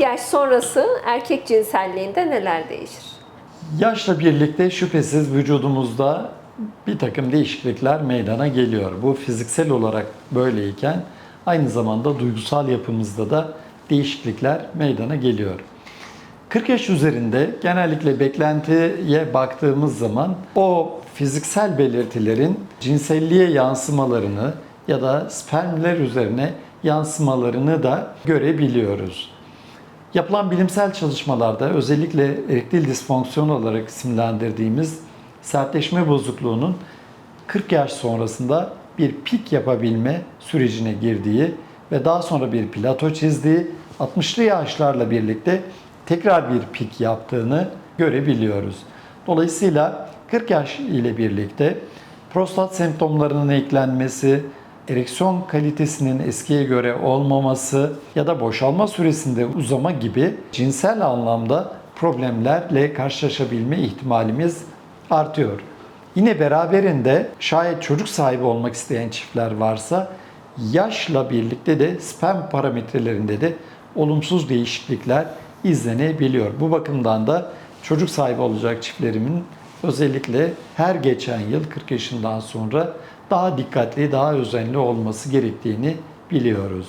yaş sonrası erkek cinselliğinde neler değişir? Yaşla birlikte şüphesiz vücudumuzda bir takım değişiklikler meydana geliyor. Bu fiziksel olarak böyleyken aynı zamanda duygusal yapımızda da değişiklikler meydana geliyor. 40 yaş üzerinde genellikle beklentiye baktığımız zaman o fiziksel belirtilerin cinselliğe yansımalarını ya da spermler üzerine yansımalarını da görebiliyoruz. Yapılan bilimsel çalışmalarda özellikle erektil disfonksiyon olarak isimlendirdiğimiz sertleşme bozukluğunun 40 yaş sonrasında bir pik yapabilme sürecine girdiği ve daha sonra bir plato çizdiği 60'lı yaşlarla birlikte tekrar bir pik yaptığını görebiliyoruz. Dolayısıyla 40 yaş ile birlikte prostat semptomlarının eklenmesi, ereksiyon kalitesinin eskiye göre olmaması ya da boşalma süresinde uzama gibi cinsel anlamda problemlerle karşılaşabilme ihtimalimiz artıyor. Yine beraberinde şayet çocuk sahibi olmak isteyen çiftler varsa yaşla birlikte de sperm parametrelerinde de olumsuz değişiklikler izlenebiliyor. Bu bakımdan da çocuk sahibi olacak çiftlerimin özellikle her geçen yıl 40 yaşından sonra daha dikkatli, daha özenli olması gerektiğini biliyoruz.